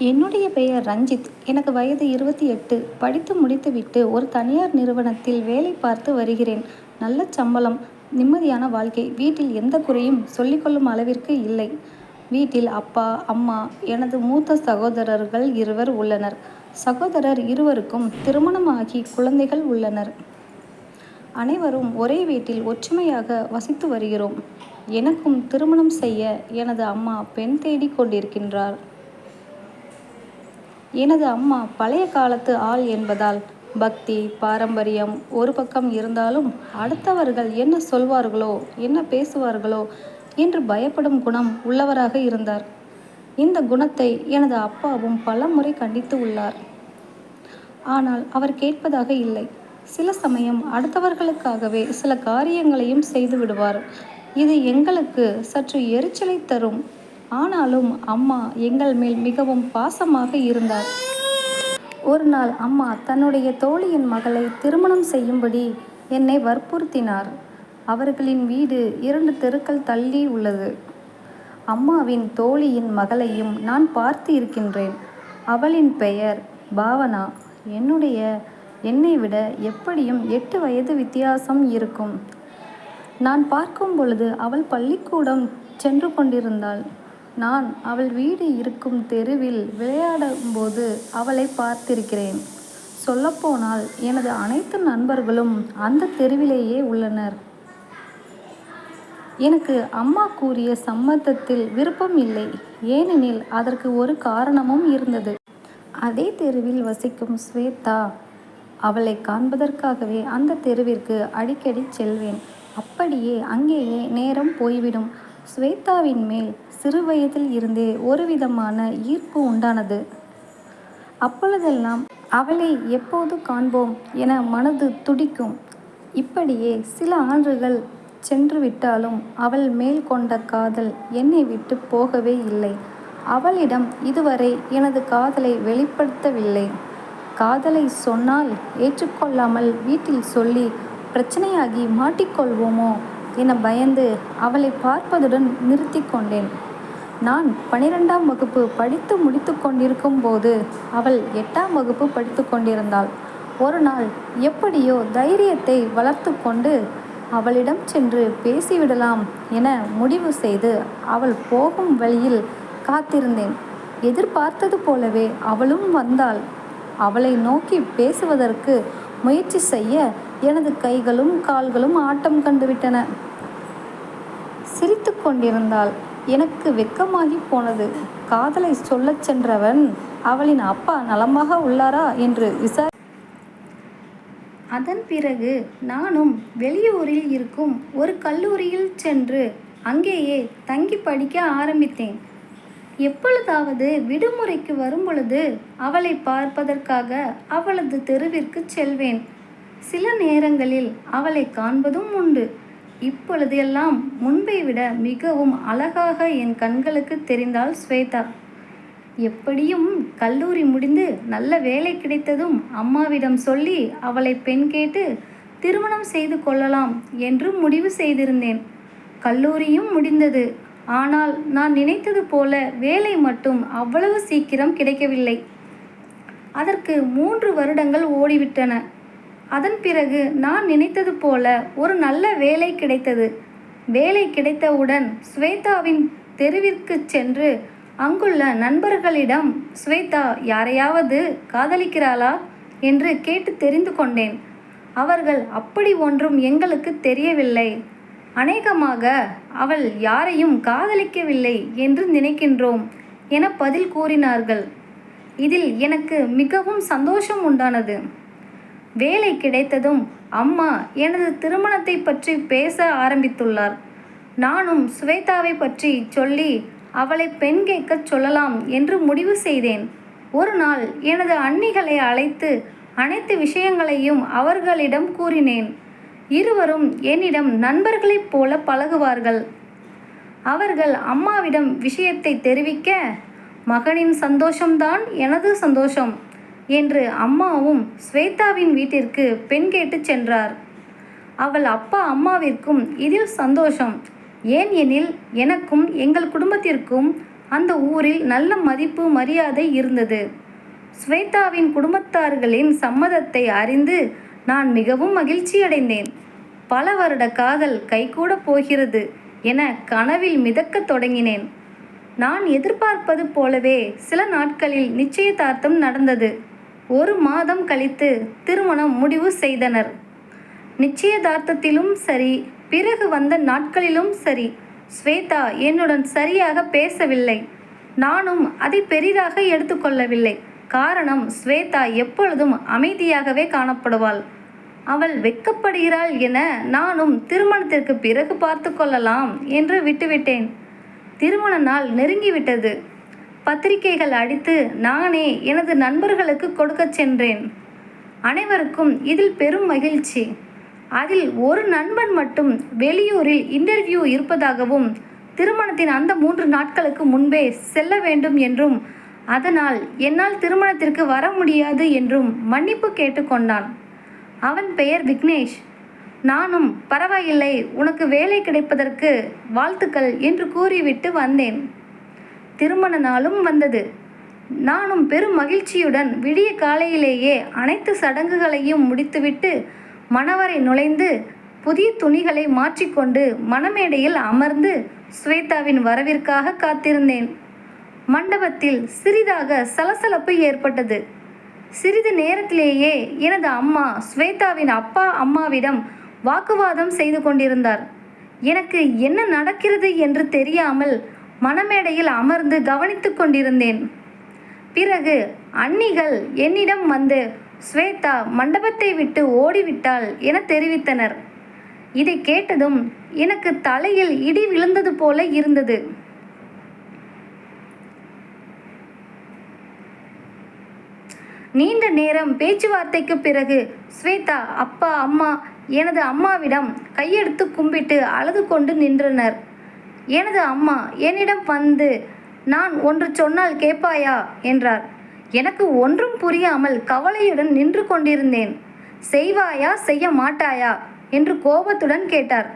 என்னுடைய பெயர் ரஞ்சித். எனக்கு வயது இருபத்தி எட்டு. படித்து முடித்துவிட்டு ஒரு தனியார் நிறுவனத்தில் வேலை பார்த்து வருகிறேன். நல்ல சம்பளம் நிம்மதியான வாழ்க்கை. வீட்டில் எந்த குறையும் சொல்லிக்கொள்ளும் அளவிற்கு இல்லை. வீட்டில் அப்பா அம்மா எனது மூத்த சகோதரர்கள் இருவர் உள்ளனர். சகோதரர் இருவருக்கும் திருமணமாகி குழந்தைகள் உள்ளனர். அனைவரும் ஒரே வீட்டில் ஒற்றுமையாக வசித்து வருகிறோம். எனக்கும் திருமணம் செய்ய எனது அம்மா பெண் தேடிக் கொண்டிருக்கின்றார். எனது அம்மா பழைய காலத்து ஆள் என்பதால் பக்தி பாரம்பரியம் ஒரு பக்கம் இருந்தாலும் அடுத்தவர்கள் என்ன சொல்வார்களோ என்ன பேசுவார்களோ என்று பயப்படும் குணம் உள்ளவராக இருந்தார். இந்த குணத்தை எனது அப்பாவும் பல முறை கண்டித்து உள்ளார். ஆனால் அவர் கேட்பதாக இல்லை. சில சமயம் அடுத்தவர்களுக்காகவே சில காரியங்களையும் செய்து விடுவார். இது எங்களுக்கு சற்று எரிச்சலை தரும் ஆனாலும் அம்மா எங்கள் மேல் மிகவும் பாசமாக இருந்தார். ஒரு நாள் அம்மா தன்னுடைய தோழியின் மகளை திருமணம் செய்யும்படி என்னை வற்புறுத்தினார். அவர்களின் வீடு இரண்டு தெருக்கள் தள்ளி உள்ளது. அம்மாவின் தோழியின் மகளையும் நான் பார்த்து இருக்கின்றேன். அவளின் பெயர் பாவனா. என்னுடைய என்னை விட எப்படியும் எட்டு வயது வித்தியாசம் இருக்கும். நான் பார்க்கும் பொழுது அவள் பள்ளிக்கூடம் சென்று கொண்டிருந்தாள். நான் அவள் வீடு இருக்கும் தெருவில் விளையாடும்போது அவளை பார்த்திருக்கிறேன். சொல்லப்போனால் எனது அனைத்து நண்பர்களும் அந்த தெருவிலேயே உள்ளனர். எனக்கு அம்மா கூறிய சம்மதத்தில் விருப்பம் இல்லை. ஏனெனில் அதற்கு ஒரு காரணமும் இருந்தது. அதே தெருவில் வசிக்கும் ஸ்வேதா அவளை காண்பதற்காகவே அந்த தெருவிற்கு அடிக்கடி செல்வேன். அப்படியே அங்கேயே நேரம் போய்விடும். ஸ்வேதாவின் மேல் சிறுவயதில் இருந்தே ஒரு விதமான ஈர்ப்பு உண்டானது. அப்பொழுதெல்லாம் அவளை எப்போது காண்போம் என மனது துடிக்கும். இப்படியே சில ஆண்டுகள் சென்று விட்டாலும் அவள் மேல் கொண்ட காதல் என்னை விட்டு போகவே இல்லை. அவளிடம் இதுவரை எனது காதலை வெளிப்படுத்தவில்லை. காதலை சொன்னால் ஏற்றுக்கொள்ளாமல் வீட்டில் சொல்லி பிரச்சனையாகி மாட்டிக்கொள்வோமோ என பயந்து அவளை பார்ப்பதுடன் நிறுத்தி கொண்டேன். நான் பனிரெண்டாம் வகுப்பு படித்து முடித்து கொண்டிருக்கும் போது அவள் எட்டாம் வகுப்பு படித்து கொண்டிருந்தாள். ஒரு நாள் எப்படியோ தைரியத்தை வளர்த்து கொண்டு அவளிடம் சென்று பேசிவிடலாம் என முடிவு செய்து அவள் போகும் வழியில் காத்திருந்தேன். எதிர்பார்த்தது போலவே அவளும் வந்தாள். அவளை நோக்கி பேசுவதற்கு முயற்சி செய்ய எனது கைகளும் கால்களும் ஆட்டம் கண்டுவிட்டன. சிரித்து கொண்டிருந்தாள். எனக்கு வெக்கமாகி போனது. காதலை சொல்லச் சென்றவன் அவளின் அப்பா நலமாக உள்ளாரா என்று விசாரி அதன் பிறகு நானும் வெளியூரில் இருக்கும் ஒரு கல்லூரியில் சென்று அங்கேயே தங்கி படிக்க ஆரம்பித்தேன். எப்பொழுதாவது விடுமுறைக்கு வரும்பொழுது அவளை பார்ப்பதற்காக அவளது தெருவிற்கு செல்வேன். சில நேரங்களில் அவளை காண்பதும் உண்டு. இப்பொழுது எல்லாம் முன்பை விட மிகவும் அழகாக என் கண்களுக்கு தெரிந்தாள் ஸ்வேதா. எப்படியும் கல்லூரி முடிந்து நல்ல வேலை கிடைத்ததும் அம்மாவிடம் சொல்லி அவளை பெண் கேட்டு திருமணம் செய்து கொள்ளலாம் என்று முடிவு செய்திருந்தேன். கல்லூரியும் முடிந்தது. ஆனால் நான் நினைத்தது போல வேலை மட்டும் அவ்வளவு சீக்கிரம் கிடைக்கவில்லை. அதற்கு மூன்று வருடங்கள் ஓடிவிட்டன. அதன் பிறகு நான் நினைத்தது போல ஒரு நல்ல வேலை கிடைத்தது. வேலை கிடைத்தவுடன் ஸ்வேதாவின் தெருவிற்கு சென்று அங்குள்ள நண்பர்களிடம் ஸ்வேதா யாரையாவது காதலிக்கிறாளா? என்று கேட்டு தெரிந்து கொண்டேன். அவர்கள் அப்படி ஒன்றும் எங்களுக்கு தெரியவில்லை. அநேகமாக அவள் யாரையும் காதலிக்கவில்லை என்று நினைக்கின்றோம் என பதில் கூறினார்கள். இதில் எனக்கு மிகவும் சந்தோஷம் உண்டானது. வேலை கிடைத்ததும் அம்மா எனது திருமணத்தை பற்றி பேச ஆரம்பித்துள்ளார். நானும் சுவேதாவை பற்றி சொல்லி அவளை பெண் கேட்கச் சொல்லலாம் என்று முடிவு செய்தேன். ஒரு நாள் எனது அன்னிகளை அழைத்து அனைத்து விஷயங்களையும் அவர்களிடம் கூறினேன். இருவரும் என்னிடம் நண்பர்களைப் போல பழகுவார்கள். அவர்கள் அம்மாவிடம் விஷயத்தை தெரிவிக்க மகனின் சந்தோஷம்தான் எனது சந்தோஷம். என்று அம்மாவும் ஸ்வேதாவின் வீட்டிற்கு பெண் கேட்டு சென்றார். அவள் அப்பா அம்மாவிற்கும் இதில் சந்தோஷம். ஏன் எனில் எனக்கும் எங்கள் குடும்பத்திற்கும் அந்த ஊரில் நல்ல மதிப்பு மரியாதை இருந்தது. ஸ்வேதாவின் குடும்பத்தார்களின் சம்மதத்தை அறிந்து நான் மிகவும் மகிழ்ச்சியடைந்தேன். பல வருட காதல் கைகூட போகிறது என கனவில் மிதக்கத் தொடங்கினேன். நான் எதிர்பார்ப்பது போலவே சில நாட்களில் நிச்சயதார்த்தம் நடந்தது. ஒரு மாதம் கழித்து திருமணம் முடிவு செய்தனர். நிச்சயதார்த்தத்திலும் சரி பிறகு வந்த நாட்களிலும் சரி ஸ்வேதா என்னுடன் சரியாக பேசவில்லை. நானும் அதை பெரிதாக எடுத்துக்கொள்ளவில்லை காரணம் ஸ்வேதா எப்பொழுதும் அமைதியாகவே காணப்படுவாள். அவள் வெட்கப்படுகிறாள் என நானும் திருமணத்திற்கு பிறகு பார்த்து கொள்ளலாம் என்று விட்டுவிட்டேன். திருமண நாள் நெருங்கிவிட்டது. பத்திரிகைகள் அடித்து நானே எனது நண்பர்களுக்கு கொடுக்கச் சென்றேன். அனைவருக்கும் இதில் பெரும் மகிழ்ச்சி. அதில் ஒரு நண்பன் மட்டும் வெளியூரில் இன்டர்வியூ இருப்பதாகவும் திருமணத்தின் அந்த மூன்று நாட்களுக்கு முன்பே செல்ல வேண்டும் என்றும் அதனால் என்னால் திருமணத்திற்கு வர முடியாது என்றும் மன்னிப்பு கேட்டுக்கொண்டான். அவன் பெயர் விக்னேஷ். நானும் பரவாயில்லை உனக்கு வேலை கிடைப்பதற்கு வாழ்த்துக்கள் என்று கூறிவிட்டு வந்தேன். திருமண நாளும் வந்தது. நானும் பெரும் மகிழ்ச்சியுடன் விடிய காலையிலேயே அனைத்து சடங்குகளையும் முடித்துவிட்டு மணவரை நுழைந்து புதிய துணிகளை மாற்றிக்கொண்டு மணமேடையில் அமர்ந்து ஸ்வேதாவின் வரவிற்காக காத்திருந்தேன். மண்டபத்தில் சிறிதாக சலசலப்பு ஏற்பட்டது. சிறிது நேரத்திலேயே எனது அம்மா ஸ்வேதாவின் அப்பா அம்மாவிடம் வாக்குவாதம் செய்து கொண்டிருந்தார். எனக்கு என்ன நடக்கிறது என்று தெரியாமல் மணமேடையில் அமர்ந்து கவனித்து கொண்டிருந்தேன். பிறகு அன்னிகள் என்னிடம் வந்து ஸ்வேதா மண்டபத்தை விட்டு ஓடிவிட்டாள் என தெரிவித்தனர். இதை கேட்டதும் எனக்கு தலையில் இடி விழுந்தது போல இருந்தது. நீண்ட நேரம் பேச்சுவார்த்தைக்கு பிறகு ஸ்வேதா அப்பா அம்மா எனது அம்மாவிடம் கையெடுத்து கும்பிட்டு அழுது கொண்டு நின்றனர். எனது அம்மா என்னிடம் வந்து நான் ஒன்று சொன்னால் கேட்பாயா? என்றார். எனக்கு ஒன்றும் புரியாமல் கவலையுடன் நின்று கொண்டிருந்தேன். செய்வாயா செய்ய மாட்டாயா? என்று கோபத்துடன் கேட்டார்.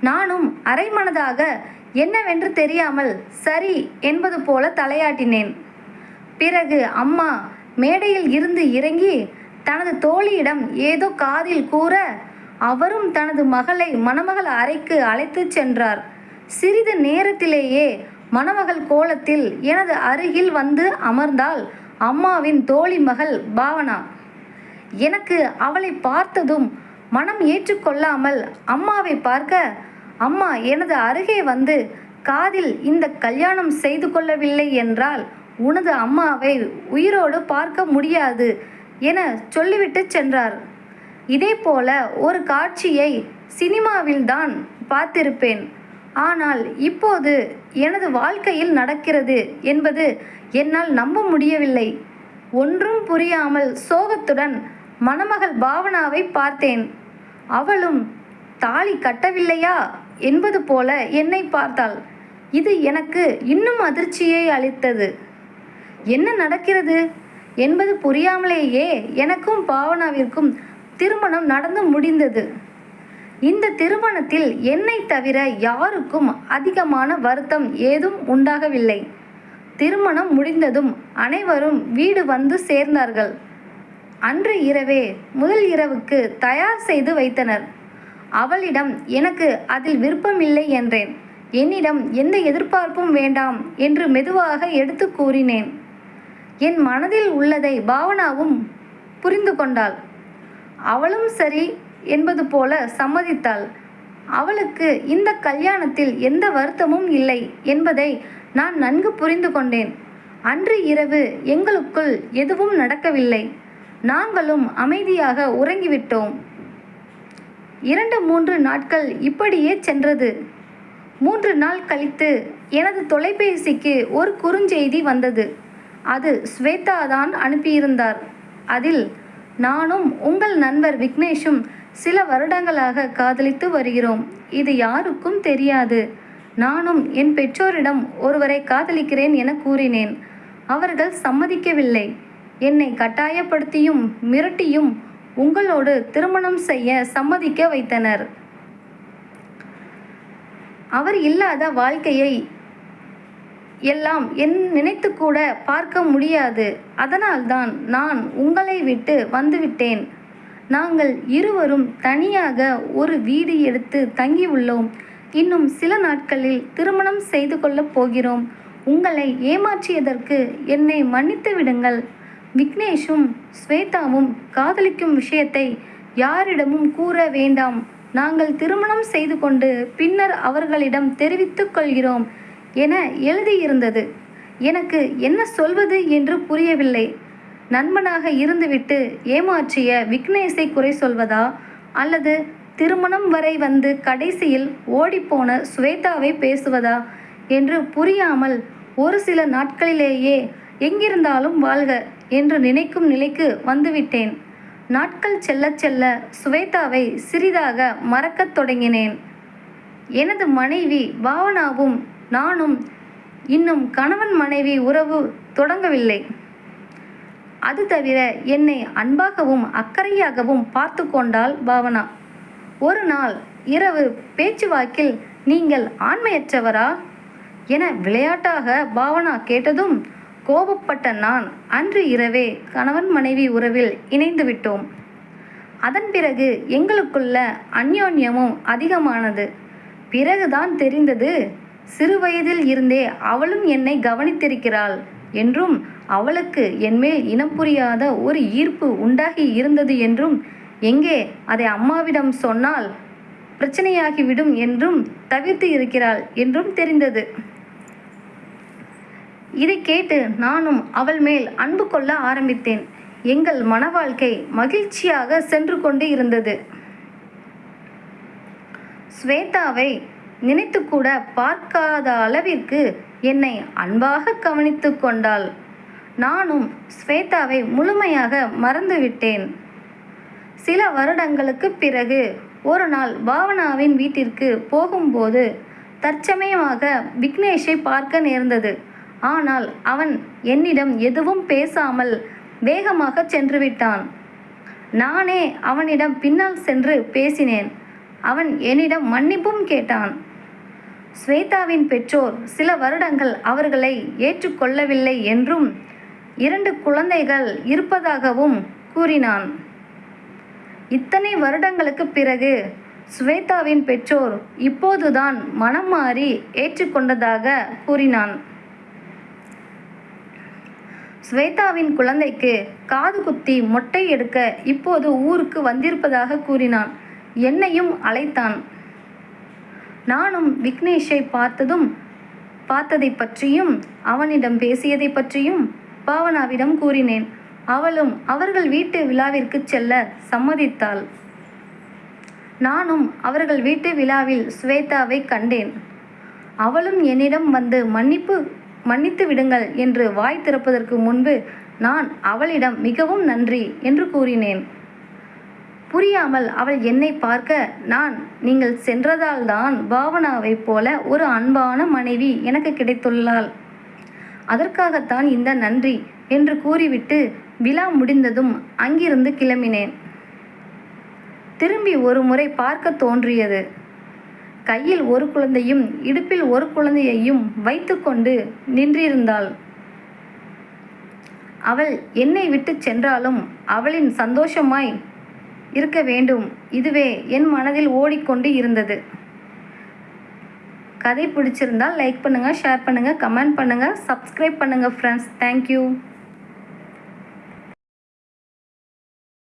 நானும் அரைமனதாக என்னவென்று தெரியாமல் சரி என்பது போல தலையாட்டினேன். பிறகு அம்மா மேடையில் இருந்து இறங்கி தனது தோழியிடம் ஏதோ காதில் கூற அவரும் தனது மகளை மணமகள் அறைக்கு அழைத்துச் சென்றார். சிறிது நேரத்திலேயே மணமகள் கோலத்தில் எனது அருகில் வந்து அமர்ந்தாள் அம்மாவின் தோழி மகள் பாவனா. எனக்கு அவளை பார்த்ததும் மனம் ஏற்றுக்கொள்ளாமல் அம்மாவை பார்க்க அம்மா எனது அருகே வந்து காதில் இந்த கல்யாணம் செய்து கொள்ளவில்லை என்றால் உனது அம்மாவை உயிரோடு பார்க்க முடியாது என சொல்லிவிட்டு சென்றார். இதே போல ஒரு காட்சியை சினிமாவில்தான் பார்த்திருப்பேன். ஆனால் இப்போது எனது வாழ்க்கையில் நடக்கிறது என்பது என்னால் நம்ப முடியவில்லை. ஒன்றும் புரியாமல் சோகத்துடன் மணமகள் பாவனாவை பார்த்தேன். அவளும் தாலி கட்டவில்லையா? என்பது போல என்னை பார்த்தாள். இது எனக்கு இன்னும் அதிர்ச்சியை அளித்தது. என்ன நடக்கிறது? என்பது புரியாமலேயே எனக்கும் பாவனாவிற்கும் திருமணம் நடந்து முடிந்தது. இந்த திருமணத்தில் என்னை தவிர யாருக்கும் அதிகமான வருத்தம் ஏதும் உண்டாகவில்லை. திருமணம் முடிந்ததும் அனைவரும் வீடு வந்து சேர்ந்தார்கள். அன்று இரவே முதல் இரவுக்கு தயார் செய்து வைத்தனர். அவளிடம் எனக்கு அதில் விருப்பமில்லை என்றேன். என்னிடம் எந்த எதிர்பார்ப்பும் வேண்டாம் என்று மெதுவாக எடுத்து கூறினேன். என் மனதில் உள்ளதை பாவனாவும் புரிந்து கொண்டாள். அவளும் சரி என்பது போல சம்மதித்தாள். அவளுக்கு இந்த கல்யாணத்தில் எந்த வருத்தமும் இல்லை என்பதை நான் நன்கு புரிந்து கொண்டேன். அன்று இரவு எங்களுக்குள் எதுவும் நடக்கவில்லை. நாங்களும் அமைதியாக உறங்கிவிட்டோம். இரண்டு மூன்று நாட்கள் இப்படியே சென்றது. மூன்று நாள் கழித்து எனது தொலைபேசிக்கு ஒரு குறுஞ்செய்தி வந்தது. அது ஸ்வேதா தான் அனுப்பியிருந்தார். அதில் நானும் உங்கள் நண்பர் விக்னேஷும் சில வருடங்களாக காதலித்து வருகிறோம். இது யாருக்கும் தெரியாது. நானும் என் பெற்றோரிடம் ஒருவரை காதலிக்கிறேன் என கூறினேன். அவர்கள் சம்மதிக்கவில்லை. என்னை கட்டாயப்படுத்தியும் மிரட்டியும் உங்களோடு திருமணம் செய்ய சம்மதிக்க வைத்தனர். அவர் இல்லாத வாழ்க்கையை எல்லாம் என் நினைத்து கூட பார்க்க முடியாது. அதனால்தான் நான் உங்களை விட்டு வந்துவிட்டேன். நாங்கள் இருவரும் தனியாக ஒரு வீடு எடுத்து தங்கியுள்ளோம். இன்னும் சில நாட்களில் திருமணம் செய்து கொள்ளப் போகிறோம். உங்களை ஏமாற்றியதற்கு என்னை மன்னித்து விடுங்கள். விக்னேஷும் ஸ்வேதாவும் காதலிக்கும் விஷயத்தை யாரிடமும் கூற வேண்டாம். நாங்கள் திருமணம் செய்து கொண்டு பின்னர் அவர்களிடம் தெரிவித்துக் கொள்கிறோம் என எழுதியிருந்தது. எனக்கு என்ன சொல்வது என்று புரியவில்லை. நண்பனாக இருந்துவிட்டு ஏமாற்றிய விக்னேஷை குறை சொல்வதா? அல்லது திருமணம் வரை வந்து கடைசியில் ஓடிப்போன ஸ்வேதாவை பேசுவதா? என்று புரியாமல் ஒரு சில நாட்களிலேயே எங்கிருந்தாலும் வாழ்க என்று நினைக்கும் நிலைக்கு வந்துவிட்டேன். நாட்கள் செல்ல செல்ல சுவேதாவை சிறிதாக மறக்கத் தொடங்கினேன். எனது மனைவி பாவனாவும் நானும் இன்னும் கணவன் மனைவி உறவு தொடங்கவில்லை. அது தவிர என்னை அன்பாகவும் அக்கறையாகவும் பார்த்து கொண்டாள் பாவனா. ஒரு நாள் இரவு பேச்சுவாக்கில் நீங்கள் ஆண்மையற்றவரா? என விளையாட்டாக பாவனா கேட்டதும் கோபப்பட்ட நான் அன்று இரவே கணவன் மனைவி உறவில் இணைந்து விட்டோம். அதன் பிறகு எங்களுக்குள்ள அந்யோன்யமும் அதிகமானது. பிறகுதான் தெரிந்தது சிறுவயதில் இருந்தே அவளும் என்னை கவனித்திருக்கிறாள். என்றும் அவளுக்கு என்மேல் இனம் புரியாத ஒரு ஈர்ப்பு உண்டாகி இருந்தது என்றும் எங்கே அதை அம்மாவிடம் சொன்னால் பிரச்சனையாகிவிடும் என்றும் தவிர்த்து இருக்கிறாள் என்றும் தெரிந்தது. இதை கேட்டு நானும் அவள் மேல் அன்பு கொள்ள ஆரம்பித்தேன். எங்கள் மன வாழ்க்கை மகிழ்ச்சியாக சென்று கொண்டு இருந்தது. ஸ்வேதாவை நினைத்து கூட பார்க்காத அளவிற்கு என்னை அன்பாக கவனித்து கொண்டாள். நானும் ஸ்வேதாவை முழுமையாக மறந்துவிட்டேன். சில வருடங்களுக்கு பிறகு ஒரு நாள் பாவனாவின் வீட்டிற்கு போகும்போது தற்சமயமாக விக்னேஷை பார்க்க நேர்ந்தது. ஆனால் அவன் என்னிடம் எதுவும் பேசாமல் வேகமாக சென்று விட்டான் நானே அவனிடம் பின்னால் சென்று பேசினேன். அவன் என்னிடம் மன்னிப்பும் கேட்டான். ஸ்வேதாவின் பெற்றோர் சில வருடங்கள் அவர்களை ஏற்றுக்கொள்ளவில்லை என்றும் இரண்டு குழந்தைகள் இருப்பதாகவும் கூறினான். இத்தனை வருடங்களுக்கு பிறகு ஸ்வேதாவின் பெற்றோர் இப்போதுதான் மனம் மாறி ஏற்றுக்கொண்டதாக கூறினான். ஸ்வேதாவின் குழந்தைக்கு காது குத்தி மொட்டை எடுக்க இப்போது ஊருக்கு வந்திருப்பதாக கூறினான். என்னையும் அழைத்தான். நானும் விக்னேஷை பார்த்ததும் பார்த்ததை பற்றியும் அவனிடம் பேசியதை பற்றியும் பாவனாவிடம் கூறினேன். அவளும் அவர்கள் வீட்டு விழாவிற்கு செல்ல சம்மதித்தாள். நானும் அவர்கள் வீட்டு விழாவில் ஸ்வேதாவை கண்டேன். அவளும் என்னிடம் வந்து மன்னிப்பு மன்னித்து விடுங்கள் என்று வாய் திறப்பதற்கு முன்பு நான் அவளிடம் மிகவும் நன்றி என்று கூறினேன். புரியாமல் அவள் என்னை பார்க்க நான் நீங்கள் சென்றதால்தான் பாவனாவைப் போல ஒரு அன்பான மனைவி எனக்கு கிடைத்துள்ளாள். அதற்காகத்தான் இந்த நன்றி என்று கூறிவிட்டு விழா முடிந்ததும் அங்கிருந்து கிளம்பினேன். திரும்பி ஒரு முறை பார்க்க தோன்றியது. கையில் ஒரு குழந்தையும் இடுப்பில் ஒரு குழந்தையையும் வைத்துக்கொண்டு நின்றிருந்தாள். அவள் என்னை விட்டு சென்றாலும் அவளின் சந்தோஷமாய் இருக்க வேண்டும். இதுவே என் மனதில் ஓடிக்கொண்டு இருந்தது. கதை பிடிச்சிருந்தால் லைக் பண்ணுங்கள் ஷேர் பண்ணுங்கள் கமெண்ட் பண்ணுங்கள் சப்ஸ்கிரைப் பண்ணுங்கள் ஃப்ரெண்ட்ஸ் தேங்க்யூ